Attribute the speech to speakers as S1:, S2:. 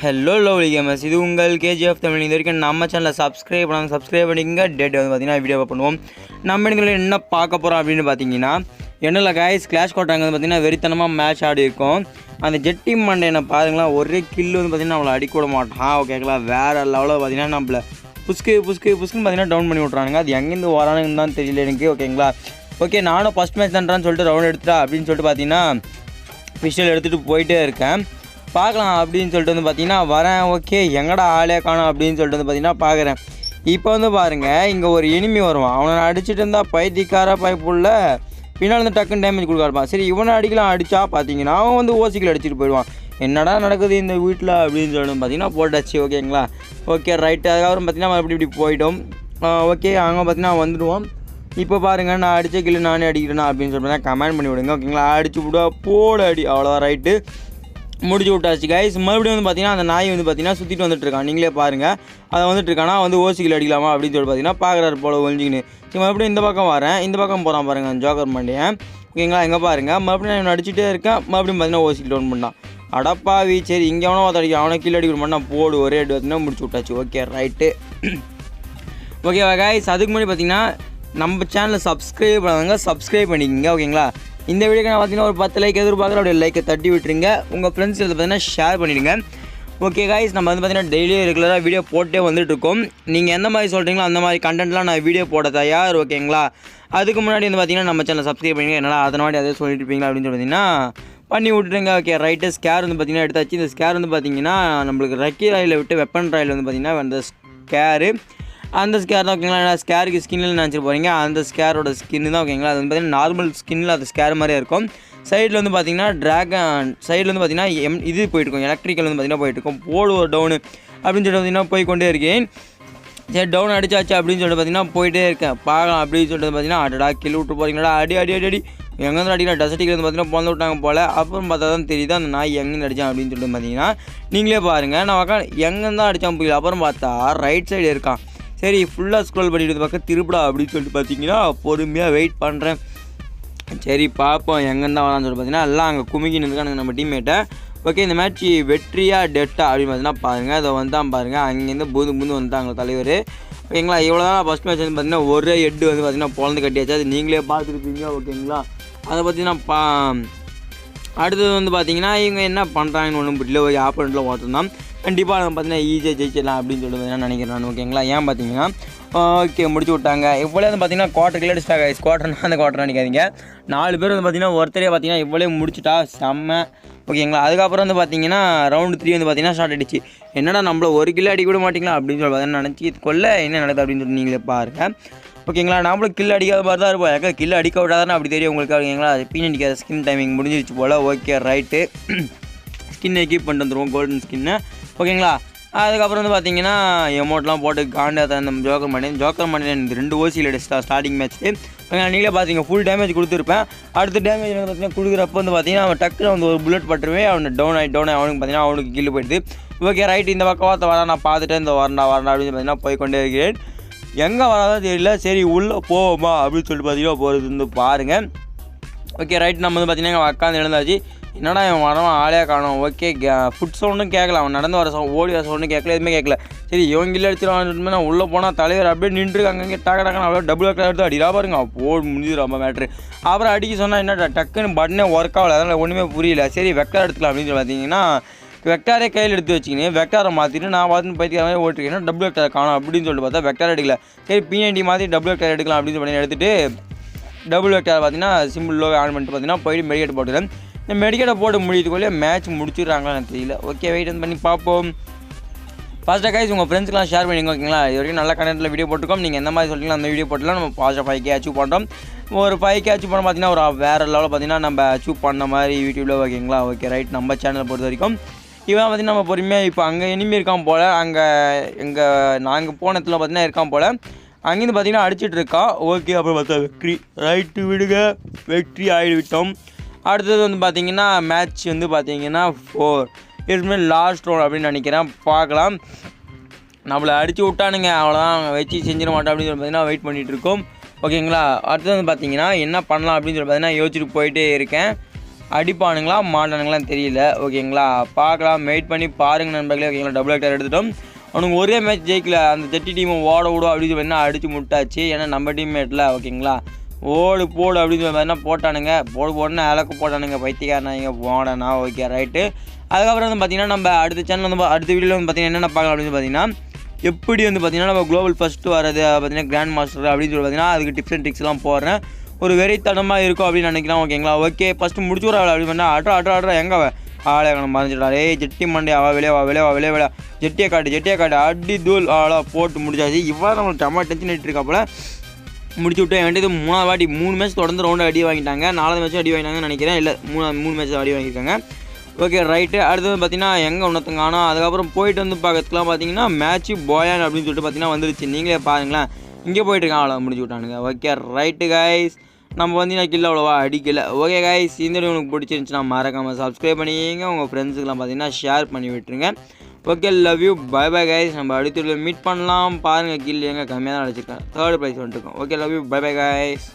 S1: Hello lovely gamers இது உங்கள் KGF Tamil. இது வரைக்கும் நம்ம சேனலை சப்ஸ்கிரைப் பண்ணாமல் சப்ஸ்கிரைப் பண்ணிக்கங்க. டேட் வந்து பார்த்தீங்கன்னா வீடியோ பண்ணுவோம். நம்ம இடத்துல என்ன பார்க்க போகிறோம் அப்படின்னு பார்த்தீங்கன்னா என்னல காய்ஸ் கிளாஷ் கோட்டாங்க வந்து பார்த்தீங்கன்னா வெறித்தனமாக மேட்ச் ஆடி இருக்கும். அந்த ஜெட்டி மண்டையனை பாருங்களேன் ஒரே கில்லு வந்து பார்த்தீங்கன்னா நம்மளை அடிக்க விட மாட்டான். ஓகேங்களா வேறு லெவலில் பார்த்தீங்கன்னா நம்மள புஸ்கு புஸ்கு புஸ்குன்னு பார்த்தீங்கன்னா டவுன் பண்ணி விட்றானுங்க அது எங்கேருந்து வரானுங்கன்னு தான் தெரியல எனக்கு ஓகேங்களா ஓகே நானும் ஃபஸ்ட் மேட்ச் தான்றான்னு சொல்லிட்டு ரவுண்ட் எடுத்துட்டா அப்படின்னு சொல்லிட்டு பார்த்தீங்கன்னா பிஸ்டல் எடுத்துகிட்டு போயிட்டே இருக்கேன். பார்க்கலாம் அப்படின்னு சொல்லிட்டு வந்து பார்த்தீங்கன்னா வரேன் ஓகே எங்கடா ஆளே காணும் அப்படின்னு சொல்லிட்டு வந்து பார்த்தீங்கன்னா பார்க்குறேன். இப்போ வந்து பாருங்கள் இங்கே ஒரு எனிமி வருவான். அவனை அடிச்சிட்டு இருந்தால் பைத்தியக்கார பைப்புள்ள பின்னால் வந்து டக்குன்னு டேமேஜ் கொடுக்க இருப்பான் சரி இவனை அடிக்கலாம் அடித்தா பார்த்தீங்கன்னா அவன் வந்து ஓசிக்கில் அடிச்சிட்டு போயிடுவான். என்னடா நடக்குது இந்த வீட்டில் அப்படின்னு சொல்லிட்டு பார்த்தீங்கன்னா போட்டாச்சு ஓகேங்களா? ஓகே ரைட்டு அதுக்கப்புறம் பார்த்தீங்கன்னா மறுபடியும் இப்படி போயிட்டோம் ஓகே அங்கே பார்த்தீங்கன்னா வந்துடுவோம். இப்போ பாருங்கள் நான் அடித்த கில்லு நானே அடிக்கிறேன்னா அப்படின்னு சொல்லிட்டு கமெண்ட் பண்ணி விடுங்க ஓகேங்களா? அடிச்சு விடுவா போட அடி. அவ்வளோவா ரைட்டு முடிச்சு விட்டாச்சு. கைஸ் மறுபடியும் வந்து பார்த்தீங்கன்னா அந்த நாய் வந்து பார்த்தீங்கன்னா சுற்றிட்டு வந்துட்டு இருக்கான் நீங்களே பாருங்கள் அதை வந்துட்டு இருக்கானா வந்து ஓசிக்கில் அடிக்கலாமா அப்படின்னு சொல்லி பார்த்தீங்கன்னா பார்க்குறாரு போல ஒழிஞ்சிக்கின்னு சரி மறுபடியும் இந்த பக்கம் வரேன். இந்த பக்கம் போகிறான் பாருங்கள் அந்த ஜோக்கர் மண்டியன் ஓகேங்களா எங்கே பாருங்கள் மறுபடியும் நான் அடிச்சுட்டே இருக்கேன். மறுபடியும் பார்த்தீங்கன்னா ஓசிக்கில் டவுன் பண்ணான். அடப்பாவி சரி இங்கே அவனை ஒருத்தர் அடிக்க அவனை கீழே அடிக்கிற பண்ணா போடு ஒரே அடி பார்த்தீங்கன்னா முடிச்சு விட்டாச்சு. ஓகே ரைட்டு ஓகேவா கைஸ் அதுக்கு முன்னாடி பார்த்தீங்கன்னா நம்ம சேனலை சப்ஸ்கிரைப் பண்ணாங்க சப்ஸ்கிரைப் பண்ணிக்கோங்க ஓகேங்களா இந்த வீடியோக்கு நான் பார்த்தீங்கன்னா ஒரு பத்து லைக் எதிர்பார்க்குற அப்படியே லைக்கை தட்டி விட்டுருங்க. உங்கள் ஃப்ரெண்ட்ஸ் இதை பார்த்தீங்கன்னா ஷேர் பண்ணிவிடுங்க ஓகே காய்ஸ் நம்ம வந்து பார்த்தீங்கன்னா டெய்லியும் ரெகுலராக வீடியோ போட்டே வந்துட்டுருக்கோம் நீங்கள் எந்த மாதிரி சொல்கிறீங்களோ அந்த மாதிரி கண்டென்ட்லாம் நான் வீடியோ போட தயார் ஓகேங்களா அதுக்கு முன்னாடி வந்து பார்த்தீங்கன்னா நம்ம சேனல் சப்ஸ்கிரைப் பண்ணிங்க என்னால் அதனாடி அதே சொல்லிட்டு இருப்பீங்களா அப்படின்னு சொல்லிங்கன்னா பார்த்தீங்கன்னா பண்ணி விட்டுருங்க ஓகே ரைட்டு ஸ்கேர் வந்து பார்த்தீங்கன்னா எடுத்தாச்சு. இந்த ஸ்கேர் வந்து பார்த்தீங்கன்னா நம்மளுக்கு ரக்கி ராயில் விட்டு வெப்பன் ராயில் வந்து பார்த்தீங்கன்னா அந்த ஸ்கேரு அந்த ஸ்கேர் தான் ஓகேங்களா? ஸ்கேருக்கு ஸ்கின்னில் நினச்சிட்டு போகிறீங்க அந்த ஸ்கேரோட ஸ்கின் தான் ஓகேங்களா? அது வந்து பார்த்தீங்கன்னா நார்மல் ஸ்கின்னில் அது ஸ்கேர் மாதிரியே இருக்கும். சைடில் வந்து பார்த்தீங்கன்னா ட்ராகன் சைடில் வந்து பார்த்தீங்கன்னா எம் இது போயிட்டுருக்கும் எலக்ட்ரிக்கல் வந்து பார்த்தீங்கன்னா போயிட்டுருக்கும் போடு ஒரு டவுனு அப்படின்னு சொல்லிட்டு பார்த்தீங்கன்னா போய் கொண்டே இருக்கேன். சரி டவுன் அடிச்சாச்சு அப்படின்னு சொல்லிட்டு பார்த்தீங்கன்னா போயிட்டே இருக்கேன். பார்க்கலாம் அப்படின்னு சொல்லிட்டு பார்த்தீங்கன்னா அடடா கில் விட்டு போகிறீங்களா அடி அடி அடி அடி. எங்கேருந்து அடிக்கலாம் டசட்டிக்கு வந்து பார்த்தீங்கன்னா பிறந்து விட்டாங்க போல். அப்புறம் பார்த்தா தான் தெரியுது அந்த நாய் எங்கேருந்து அடித்தான் அப்படின்னு சொல்லிட்டு பார்த்தீங்கன்னா நீங்களே பாருங்கள் நான் உக்கா எங்கேருந்து அடித்தான் புரியல. அப்புறம் பார்த்தா ரைட் சைடு இருக்கான். சரி ஃபுல்லாக ஸ்க்ரோல் பண்ணிட்டு பக்கம் திருப்படா அப்படின்னு சொல்லிட்டு பார்த்தீங்கன்னா பொறுமையாக வெயிட் பண்ணுறேன் சரி பார்ப்போம் எங்கேருந்து வரான்னு சொல்லி பார்த்தீங்கன்னா எல்லாம் அங்கே குமிக்கி நின்றுக்கானுங்க நம்ம டீம்மேட்டை ஓகே இந்த மேட்ச் வெற்றியா டெட்டா அப்படின்னு பார்த்தீங்கன்னா பாருங்கள் அதை வந்தான் பாருங்கள் அங்கேருந்து பூந்து பூந்து வந்தாங்க தலைவர். ஓகேங்களா இவ்வளோ தான் ஃபஸ்ட் மேட்ச் வந்து பார்த்தீங்கன்னா ஒரே ஹெட்டு வந்து பார்த்தீங்கன்னா பிறந்து கட்டியாச்சு. அது நீங்களே பார்த்துருப்பீங்க ஓகேங்களா அதை பற்றி நான் பா அடுத்தது வந்து பார்த்தீங்கன்னா இவங்க என்ன பண்ணுறாங்கன்னு ஒன்றும் புரியல. ஒரு ஆப்போனண்ட்டில் ஒருத்தன் தான் கண்டிப்பாக நம்ம பார்த்தீங்கன்னா ஈஸியாக ஜெயிச்சிடலாம் அப்படின்னு சொல்லிட்டு நான் நினைக்கிறேன் நான் ஓகேங்களா? ஏன் பார்த்தீங்கன்னா ஓகே முடிச்சு விட்டாங்க. இவ்வளோ வந்து பார்த்தீங்கன்னா குவார்ட்டர் கிலோ ஆகிடுச்சு குவார்ட்டர்னா அந்த குவார்ட்டர் நினைக்காதீங்க. நாலு பேர் வந்து பார்த்தீங்கன்னா ஒருத்தரே பார்த்தீங்கன்னா இவ்வளோ முடிச்சுட்டா செம்ம ஓகேங்களா? அதுக்கப்புறம் வந்து பார்த்தீங்கன்னா ரவுண்டு த்ரீ வந்து பார்த்தீங்கன்னா ஸ்டார்ட் ஆகிடுச்சு என்னடா நம்மள ஒரு கிலோ அடிக்க விட மாட்டீங்களா? அப்படின்னு சொல்லி பார்த்தீங்கன்னா நினச்சி கொள்ள என்ன நடக்குது அப்படின்னு சொல்லி நீங்களே பாருங்கள் ஓகேங்களா? நம்மளும் கில் அடிக்காத மாதிரி தான் இருப்போம். ஏக்கா கில் அடிக்க விடாதானே அப்படி தெரியும் உங்களுக்கு. ஓகேங்களா? அது பீன் அடிக்காத ஸ்கின் டைமிங் முடிஞ்சிருச்சு போல். ஓகே ரைட்டு ஸ்கின்னை கீப் பண்ணிட்டு வந்துடுவோம் கோல்டன் ஸ்கின்னு ஓகேங்களா? அதுக்கப்புறம் வந்து பார்த்தீங்கன்னா எமௌண்ட்லாம் போட்டு காண்டா அந்த ஜோக்கர் மணி ஜோக்கர் மணி எனக்கு ரெண்டு ஓசியில் அடிச்சிட்டா ஸ்டார்டிங் மேட்ச்சு ஓகேங்களா? நீங்களே பார்த்தீங்க ஃபுல் டேமேஜ் கொடுத்துருப்பேன். அடுத்த டேமேஜ் வந்து பார்த்தீங்கன்னா கொடுக்குறப்ப வந்து பார்த்தீங்கன்னா அவன் டக்குனு வந்து ஒரு புல்லட் பட்டுருவே அவனை டவுன் ஆகி டவுன் ஆகி அவனுக்கு பார்த்தீங்கன்னா அவனுக்கு கீழே போயிடுது. ஓகே ரைட் இந்த பக்கம் வார்த்தை வரா நான் பார்த்துட்டேன். இந்த வரண்டா வரண்டா அப்படின்னு பார்த்தீங்கன்னா போய் கொண்டே இருக்கிறேன். எங்கே வராதோ தெரியல. சரி உள்ளே போவோமா அப்படின்னு சொல்லிட்டு பார்த்தீங்கன்னா போகிறது வந்து பாருங்கள் ஓகே ரைட் நம்ம வந்து பார்த்தீங்கன்னா உட்காந்து எழுந்தாச்சு. என்னடா இவன் வரவன் ஆளே காணும். ஓகே ஃபுட் சவுண்டும் கேட்கல அவன் நடந்து வர சவுண்ட் ஓடி வர சவுண்டும் கேட்கல எதுவுமே கேட்கல சரி இவங்க இல்லை அடிச்சிருவான் நான் உள்ளே போனால் தலைவர் அப்படியே நின்றுருக்காங்க அங்கங்கே டக்க டக்குன்னு அவ்வளோ டபுள் கலர் எடுத்து அடிடா பாருங்க. போடு முடிஞ்சிடும் ரொம்ப மேட்ரு அப்புறம் அடிக்க சொன்னால் என்ன டக்குன்னு பட்டனே ஒர்க் ஆகல. அதனால் ஒன்றுமே புரியல. சரி வெக்கர் எடுத்துக்கலாம் அப்படின்னு சொல்லி பார்த்தீங்கன்னா வெக்டாரே கையில் எடுத்து வச்சுக்கினே வெக்டாரை மாற்றிட்டு நான் பார்த்துன்னு பைத்திய மாதிரி ஓட்டிருக்கேன். டபுள் வெக்டார் காணும் அப்படின்னு சொல்லிட்டு பார்த்தா வெக்டார் எடுக்கல. சரி பிஎன்டி மாற்றி டபுள் வெக்டார் எடுக்கலாம் அப்படின்னு சொல்லி எடுத்துகிட்டு டபுள் வெக்டார் பார்த்தீங்கன்னா சிம்பிள் லோ ஆன் பண்ணிட்டு பார்த்தீங்கன்னா போயிட்டு மெடிக்கேட் போட்டுக்கிறேன். இந்த மெடிக்கெட்டை போட்டு முடியதுக்குள்ளே மேட்ச் முடிச்சிடுறாங்களான்னு தெரியல. ஓகே வெயிட் பண்ணி பார்ப்போம். ஃபஸ்ட்டாக கைஸ் உங்கள் ஃப்ரெண்ட்ஸ்க்கெலாம் ஷேர் பண்ணிங்க ஓகேங்களா இது வரைக்கும் நல்ல கண்டென்ட்டில் வீடியோ போட்டுருக்கோம். நீங்கள் எந்த மாதிரி சொல்லிங்களா அந்த வீடியோ போட்டுலாம் நம்ம பாஸ்ட்டாக ஃபைவ் கே அச்சீவ் பண்ணுறோம் ஒரு ஃபைவ் கே அச்சீவ் பண்ண பார்த்தீங்கன்னா ஒரு வேறு லெவலில் பார்த்தீங்கன்னா நம்ம அச்சீவ் பண்ண மாதிரி யூடியூப்பில் ஓகேங்களா ஓகே ரைட் நம்ம சேனலை பொறுத்த வரைக்கும். இவன் பார்த்தீங்கன்னா நம்ம பொறுமையாக இப்போ அங்கே இனிமே இருக்கான் போல் அங்கே எங்கள் நாங்கள் போன இடத்துல பார்த்தீங்கன்னா இருக்கான் போல். அங்கேருந்து பார்த்தீங்கன்னா அடிச்சிட்டு இருக்கான் ஓகே அப்புறம் பார்த்தா வெற்றி ரைட்டு விடுங்க வெற்றி ஆகிவிட்டோம் அடுத்தது வந்து பார்த்தீங்கன்னா மேட்ச் வந்து பார்த்தீங்கன்னா ஃபோர் இதுமாரி லாஸ்ட் ரவுண்ட் அப்படின்னு நினைக்கிறேன். பார்க்கலாம். நம்மளை அடித்து விட்டானுங்க. அவ்வளோதான் வச்சு செஞ்சிட மாட்டோம் அப்படின்னு சொல்லி பார்த்தீங்கன்னா வெயிட் பண்ணிகிட்ருக்கோம் ஓகேங்களா அடுத்தது வந்து பார்த்தீங்கன்னா என்ன பண்ணலாம் அப்படின்னு சொல்லி பார்த்தீங்கன்னா யோசிச்சுட்டு போயிட்டே இருக்கேன். அடிப்பானுங்களா மாட்டானுங்களான்னு தெரியல. ஓகேங்களா? பார்க்கலாம். வெயிட் பண்ணி பாருங்கள் நண்பர்களே. ஓகேங்களா? டபுள் ஆக்டர் எடுத்துட்டோம். அவனுக்கு ஒரே மேட்ச் ஜெயிக்கல. அந்த தட்டி டீமை ஓட விடும் அப்படின்னு சொல்லி அடித்து முட்டாச்சு. ஏன்னா நம்ம டீம்மேட்டில் ஓகேங்களா? ஓடு போடு அப்படின்னு சொல்லி பார்த்தீங்கன்னா போட்டானுங்க. போடு போடுன்னு அலக்கு போட்டானுங்க. பைத்தியக்காரனாங்க. போடனா ஓகே ரைட்டு அதுக்கப்புறம் வந்து பார்த்திங்கன்னா நம்ம அடுத்த சேனல் வந்து அடுத்த வீடியோவில் வந்து பார்த்தீங்கன்னா என்னென்ன பார்க்கலாம் அப்படின்னு பார்த்தீங்கன்னா எப்படி வந்து பார்த்திங்கன்னா நம்ம குளோபல் ஃபஸ்ட்டு வரது பார்த்தீங்கன்னா கிராண்ட் மாஸ்டர் அப்படின்னு சொல்லி பார்த்தீங்கன்னா அதுக்கு டிப்ஸ் அண்ட் ட்ரிக்ஸ்லாம் போடுறேன். ஒரு வெறித்தனமாக இருக்கும் அப்படின்னு நினைக்கலாம் ஓகேங்களா? ஓகே ஃபஸ்ட்டு முடிச்சு விட அப்படி பண்ணால் அட்ரா அட்ரா அட்ரா எங்கே ஆளே கணக்கு மறைஞ்சிடா ஏய் ஜெட்டி மண்டே அவ வெளியே வா வெளியே வா விளையா ஜெட்டியை காட்டு ஜெட்டியை காட்டு. அடி தூள் ஆளா போட்டு முடிச்சாச்சு. இவ்வளோ நம்மளுக்கு டமா டென்ஷன் ஆகிட்டு முடிச்சு விட்டு வேண்டியது மூணாவது வாட்டி மூணு மேட்ச் தொடர்ந்து ரவுண்டு அடி வாங்கிட்டாங்க. நாலாவது மேட்ச்சும் அடி வாங்கினாங்கன்னு நினைக்கிறேன். இல்லை மூணு மூணு மேட்ச் அடி வாங்கியிருக்காங்க. ஓகே ரைட்டு அடுத்தது பார்த்தீங்கன்னா எங்கே ஒன்றத்துங்க ஆனால் அதுக்கப்புறம் போயிட்டு வந்து பார்க்கறதுக்குலாம் பார்த்தீங்கன்னா மேட்ச்சு போயான் அப்படின்னு சொல்லிட்டு பார்த்தீங்கன்னா வந்துருச்சு. நீங்களே பாருங்களேன். இங்கே போயிட்டு இருக்கான் அவ்வளோ முடிச்சு விட்டானுங்க. ஓகே ரைட்டு கைஸ் நம்ம வந்து நான் கில்ல அவ்வளோவா அடிக்கல. ஓகே காய்ஸ் இந்த வீடியோ உங்களுக்கு பிடிச்சிருந்துச்சுன்னா மறக்காமல் சப்ஸ்கிரைப் பண்ணிங்க உங்கள் ஃப்ரெண்ட்ஸுக்கெலாம் பார்த்தீங்கன்னா ஷேர் பண்ணி விட்டுருங்க. Okay love you bye bye guys நம்ம அடுத்த மீட் பண்ணலாம். பாருங்கள் கில் எங்கே கம்மியாக தான் அடிச்சிருக்கேன் தேர்ட் ப்ரைஸ் வந்துட்டுருக்கோம் okay love you bye bye guys